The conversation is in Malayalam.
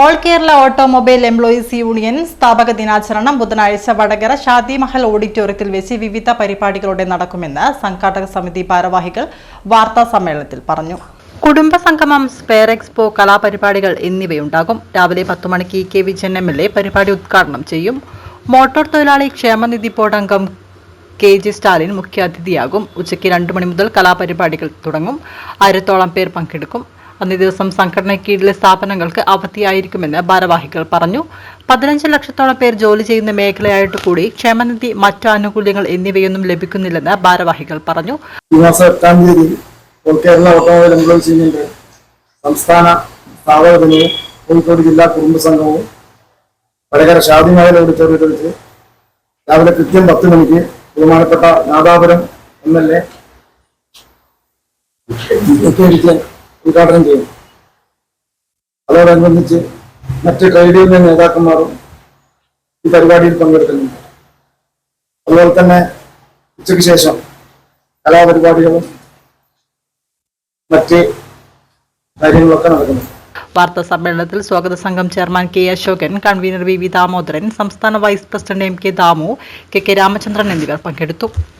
All Kerala automobile employees union സ്ഥാപക ദിനാചരണം ബുധനാഴ്ച വടകര ഷാദി മഹൽ ഓഡിറ്റോറിയത്തിൽ വെച്ച് വിവിധ പരിപാടികളോടെ നടക്കുമെന്ന് സംഘാടക സമിതി ഭാരവാഹികൾ വാർത്താ സമ്മേളനത്തിൽ പറഞ്ഞു. കുടുംബ സംഗമം സ്പെയർ എക്സ്പോ കലാപരിപാടികൾ എന്നിവയുണ്ടാകും. രാവിലെ പത്തു മണിക്ക് K Vijayan M L A പരിപാടി ഉദ്ഘാടനം ചെയ്യും. മോട്ടോർ തൊഴിലാളി ക്ഷേമനിധി ബോർഡ് അംഗം കെ ജെ സ്റ്റാലിൻ മുഖ്യാതിഥിയാകും. ഉച്ചയ്ക്ക് രണ്ടു മണി മുതൽ കലാപരിപാടികൾ തുടങ്ങും. ആയിരത്തോളം പേർ പങ്കെടുക്കും. അന്നേ ദിവസം സംഘടന കീഴിലെ സ്ഥാപനങ്ങൾക്ക് അവധിയായിരിക്കുമെന്ന് ഭാരവാഹികൾ പറഞ്ഞു. പതിനഞ്ച് ലക്ഷത്തോളം പേർ ജോലി ചെയ്യുന്ന മേഖലയായിട്ട് കൂടി ക്ഷേമനിധി മറ്റു ആനുകൂല്യങ്ങൾ എന്നിവയൊന്നും ലഭിക്കുന്നില്ലെന്ന് ഭാരവാഹികൾ പറഞ്ഞു. സംസ്ഥാന കോഴിക്കോട് ജില്ലാ കുടുംബ സംഘവും വടകര ഷാദിമഹൽ ഓഡിറ്റോറിയത്തിൽ വെച്ച് രാവിലെ കൃത്യം പത്ത് മണിക്ക് ബഹുമാനപ്പെട്ട നാദാപുരം എം എൽ എ ഉദ്ഘാടനം ചെയ്യും. അതോടനുബന്ധിച്ച് മറ്റ് ട്രേഡ് യൂണിയൻ നേതാക്കന്മാരും ഈ പരിപാടിയിൽ പങ്കെടുക്കുന്നുണ്ട്. അതുപോലെ തന്നെ ഉച്ചയ്ക്ക് ശേഷം കലാപരിപാടികളും മറ്റ് കാര്യങ്ങളൊക്കെ നടക്കുന്നു. വാർത്താ സമ്മേളനത്തിൽ സ്വാഗത സംഘം chairman K Ashokan convener V V Damodaran സംസ്ഥാന vice president M K Damu K K Ramachandran എന്നിവർ പങ്കെടുത്തു.